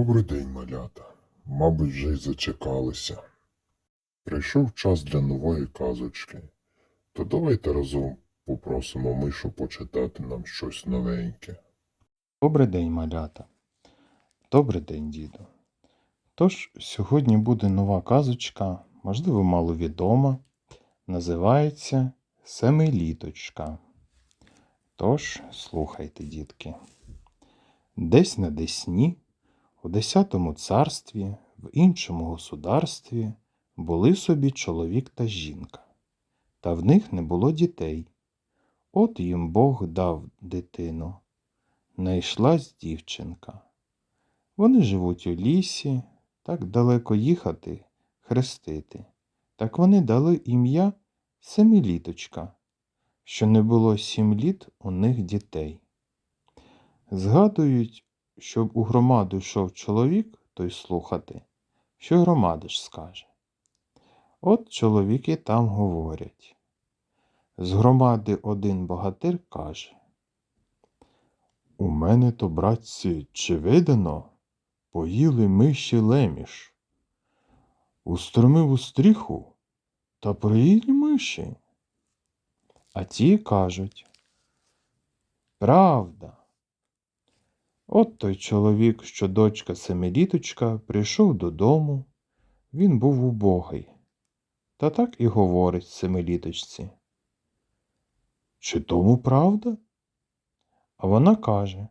Добрий день, малята. Мабуть, вже й зачекалися. Прийшов час для нової казочки. То давайте разом попросимо мишу почитати нам щось новеньке. Добрий день, малята. Добрий день, діду. Тож, сьогодні буде нова казочка, можливо, маловідома. Називається Семиліточка. Тож, слухайте, дітки. Десь на Десні, у десятому царстві, в іншому государстві були собі чоловік та жінка, та в них не було дітей. От їм Бог дав дитину. Найшлась дівчинка. Вони живуть у лісі, так далеко їхати, хрестити. Так вони дали ім'я Семиліточка, що не було сім літ у них дітей. Згадують, щоб у громаду йшов чоловік, той слухати, що громада ж скаже. От чоловіки там говорять. З громади один богатир каже. У мене то, братці, чи видано, поїли миші леміш. Устромив у стріху та приїли миші. А ті кажуть. Правда. От той чоловік, що дочка семиліточка, прийшов додому. Він був убогий. Та так і говорить семиліточці. Чи тому правда? А вона каже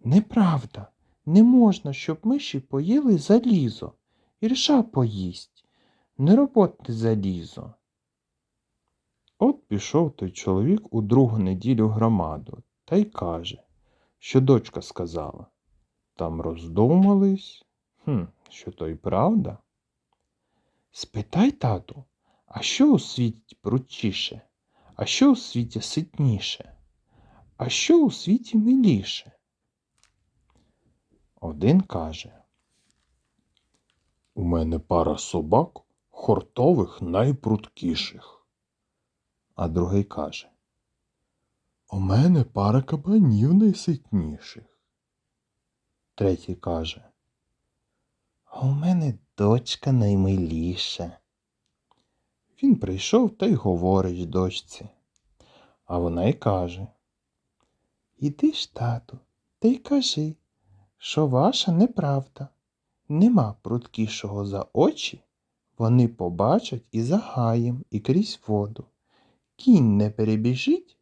Неправда, не можна, щоб миші поїли залізо, ірша поїсть, не роботи залізо. От пішов той чоловік у другу неділю громаду та й каже, що дочка сказала. Там роздумались, хм, що то й правда. Спитай, тату, а що у світі прутчіше, а що у світі ситніше? А що у світі миліше? Один каже. У мене пара собак хортових найпруткіших. А другий каже. У мене пара кабанів найситніших. Третій каже. А у мене дочка наймиліша. Він прийшов та й говорить дочці. А вона й каже. Іди ж, тату, та й кажи, що ваша неправда. Нема пруткішого за очі, вони побачать і за гаєм, і крізь воду. Кінь не перебіжить,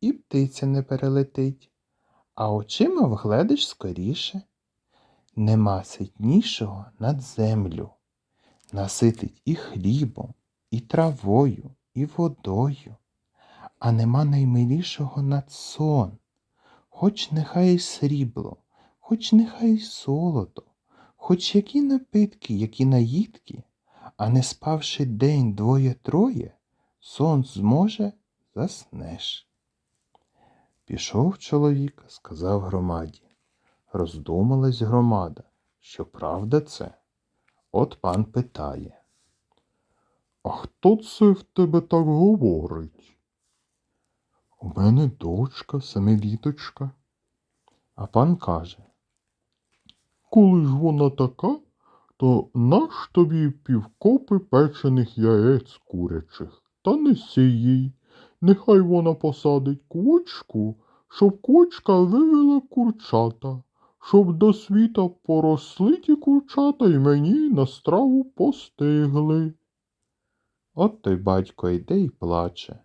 і птиця не перелетить, а очима вгледиш скоріше. Нема ситнішого над землю, наситить і хлібом, і травою, і водою, а нема наймилішого над сон хоч нехай і срібло, хоч нехай і золото, хоч які напитки, які наїдки, а не спавши день двоє-троє, сон зможе, заснеш. Пішов чоловік, сказав громаді. Роздумалась громада, що правда це. От пан питає. А хто це в тебе так говорить? У мене дочка, семиліточка. А пан каже. Коли ж вона така, то наш тобі півкопи печених яєць курячих, та неси їй. Нехай вона посадить квочку, щоб квочка вивела курчата, щоб до світа поросли ті курчата й мені на страву постигли. От той батько йде й плаче,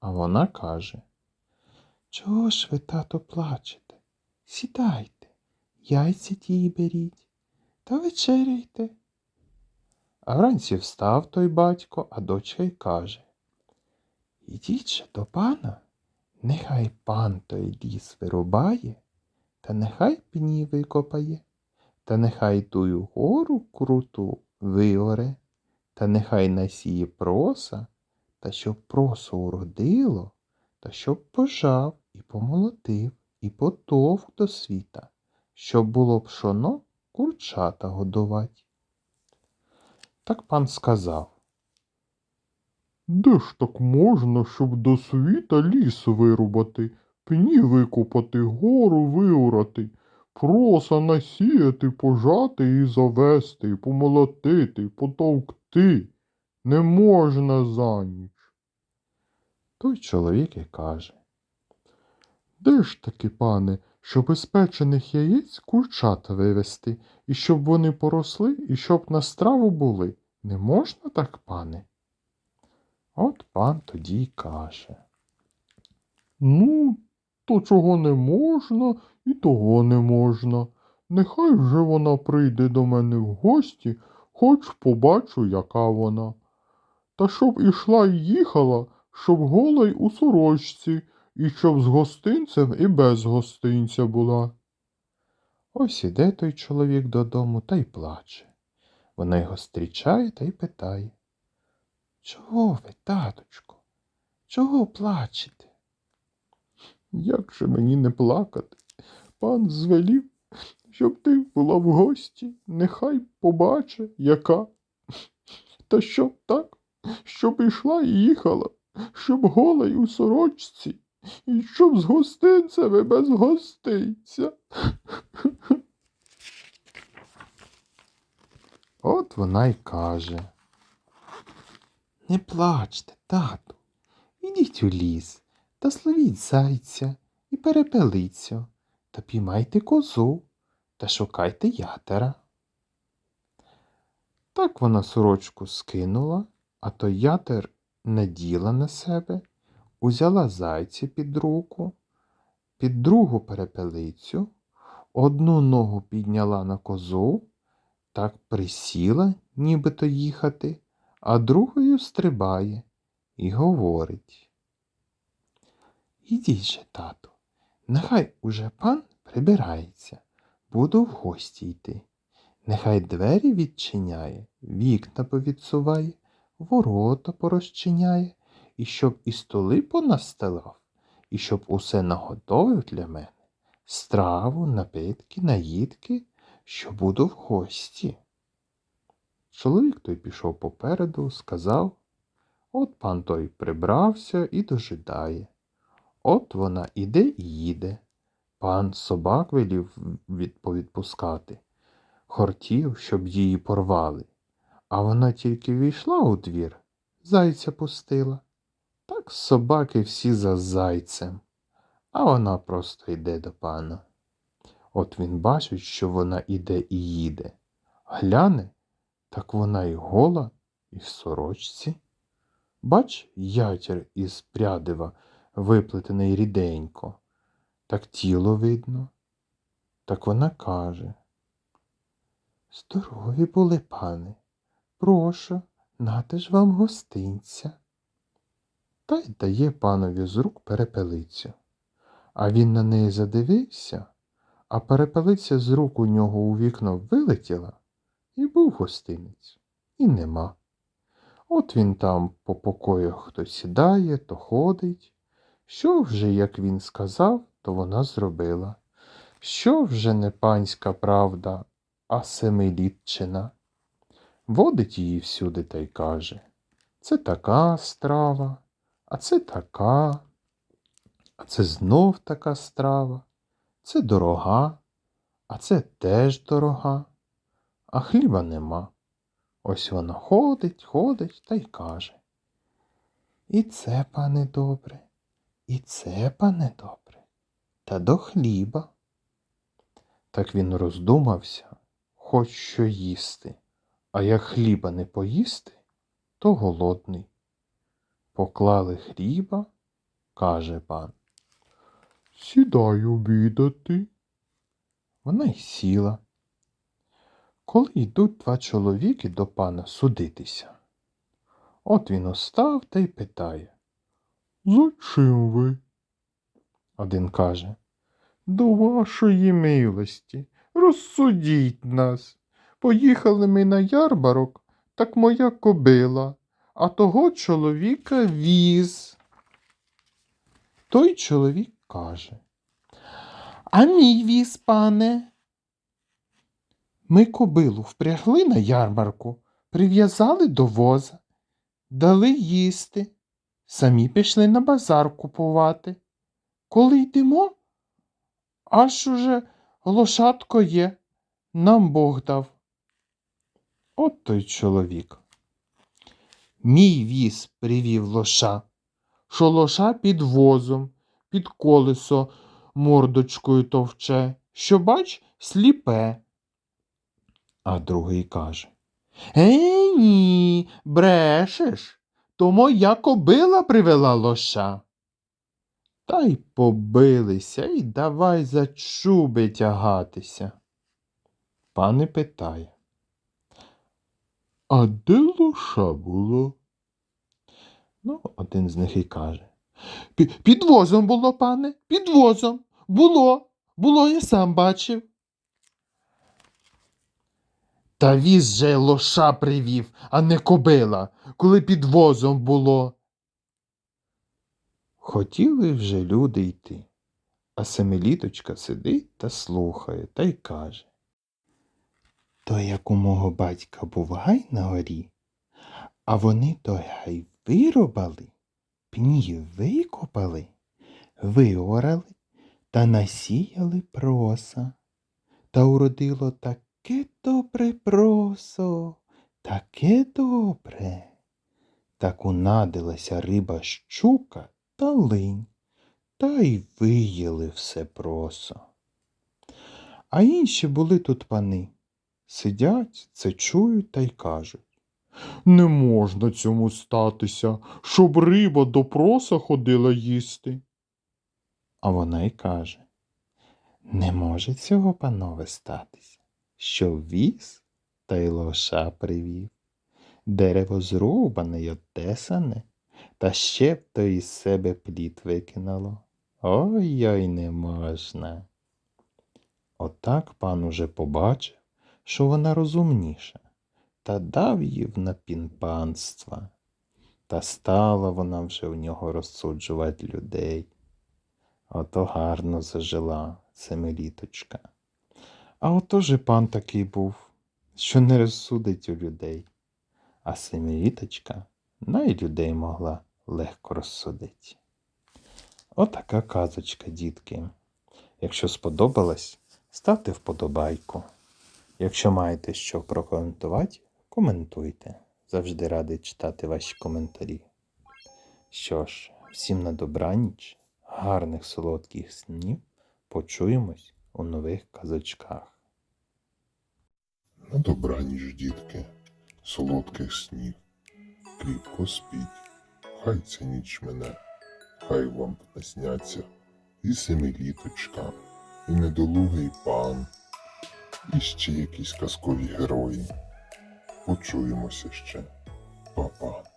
а вона каже. Чого ж ви, тато, плачете? Сідайте, яйця тії беріть та вечеряйте. А вранці встав той батько, а дочка й каже Ідіть же до пана, нехай пан той ліс вирубає, та нехай пні викопає, та нехай тую гору круту виоре, та нехай насіє проса, та щоб просо уродило, та щоб пожав і помолотив, і потовк до світа, щоб було пшоно курчата годувать. Так пан сказав. Де ж так можна, щоб до світа ліс вирубати, пні викопати, гору виорати, Проса насіяти, пожати і завести, помолотити, потовкти. Не можна за ніч. Той чоловік і каже. Де ж таки, пане, щоб із печених яєць курчат вивести, і щоб вони поросли, і щоб на страву були? Не можна так, пане? От пан тоді й каже. Ну, то чого не можна, і того не можна. Нехай вже вона прийде до мене в гості, хоч побачу, яка вона. Та щоб ішла й їхала, щоб гола й у сорочці, і щоб з гостинцем і без гостинця була. Ось іде той чоловік додому та й плаче. Вона його зустрічає та й питає. Чого ви, таточко? Чого плачете? Як же мені не плакати? Пан звелів, щоб ти була в гості, нехай побаче, яка. Та щоб так, щоб ішла і їхала, щоб гола й у сорочці, і щоб з гостинцем і без гостинця. От вона й каже. Не плачте, тату, ідіть у ліс та словіть зайця і перепелицю, та піймайте козу та шукайте ятера. Так вона сорочку скинула, а то ятер наділа на себе, узяла зайця під руку, під другу перепелицю, одну ногу підняла на козу, так присіла, нібито їхати, а другою стрибає і говорить. Ідіть же, тату, нехай уже пан прибирається, буду в гості йти. Нехай двері відчиняє, вікна повідсуває, ворота порозчиняє, і щоб і столи понастелав, і щоб усе наготовив для мене, страву, напитки, наїдки, що буду в гості. Чоловік той пішов попереду, сказав, от пан той прибрався і дожидає. От вона іде і їде. Пан собак велів від- повідпускати, хортів, щоб її порвали. А вона тільки війшла у двір, зайця пустила. Так собаки всі за зайцем, а вона просто йде до пана. От він бачить, що вона іде і їде. Гляне, так вона і гола, і в сорочці. Бач, ятір із прядива виплетений ріденько, так тіло видно. Так вона каже. Здорові були, пане, прошу, нате ж вам гостинця. Та й дає панові з рук перепелицю. А він на неї задивився, а перепелиця з рук у нього у вікно вилетіла, і був гостинець, і нема. От він там по покоях то сідає, то ходить. Що вже, як він сказав, то вона зробила. Що вже не панська правда, а семилітчина. Водить її всюди та й каже це така страва, а це така, а це знов така страва, це дорога, а це теж дорога, а хліба нема. Ось вона ходить, ходить та й каже. І це, пане добре, і це, пане добре, та до хліба. Так він роздумався, хоч що їсти, а як хліба не поїсти, то голодний. Поклали хліба, каже пан. Сідай обідати. Вона й сіла. Коли йдуть два чоловіки до пана судитися. От він остав та й питає. За чим ви? Один каже. До вашої милості, розсудіть нас. Поїхали ми на ярмарок, так моя кобила, а того чоловіка віз. Той чоловік каже. А мій віз, пане. Ми кобилу впрягли на ярмарку, прив'язали до воза, дали їсти, самі пішли на базар купувати. Коли йдемо, аж уже лошадко є, нам Бог дав. От той чоловік. Мій віз привів лоша, що лоша під возом, під колесо мордочкою товче, що бач, сліпе. А другий каже Е, ні, брешеш, то моя кобила привела лоша. Та й побилися, і давай за чуби тягатися. Пане питає. А де лоша було? Ну, один з них і каже. «Пі- Під возом було, пане, під возом. Було, було, я сам бачив. Та віз же лоша привів, а не кобила, коли під возом було. Хотіли вже люди йти, а семиліточка сидить та слухає та й каже. То як у мого батька був гай на горі, а вони той гай вирубали, пні викопали, виорали та насіяли проса. Та уродило таке добре просо, таке добре. Так унадилася риба щука та линь, та й виїли все просо. А інші були тут пани. Сидять, це чують та й кажуть. Не можна цьому статися, щоб риба до проса ходила їсти. А вона й каже. Не може цього, панове, статися, що віз та й лоша привів. Дерево зрубане й отесане, та ще б то із себе плід викинуло. Ой-ой, не можна. Отак пан уже побачив, що вона розумніша, та дав їй в напінпанства. Та стала вона вже в нього розсуджувати людей. Ото гарно зажила семиліточка. А ото же пан такий був, що не розсудить у людей, а семиліточка най людей могла легко розсудити. Отака казочка, дітки. Якщо сподобалась, ставте вподобайку. Якщо маєте що прокоментувати, коментуйте. Завжди радий читати ваші коментарі. Що ж, всім на добраніч, гарних солодких снів. Почуємось у нових казочках. На добраніч, дітки, солодких снів. Кріпко спіть, хай ця ніч мене, хай вам насняться і семиліточка, і недолугий пан, і ще якісь казкові герої. Почуємося ще, Па-па.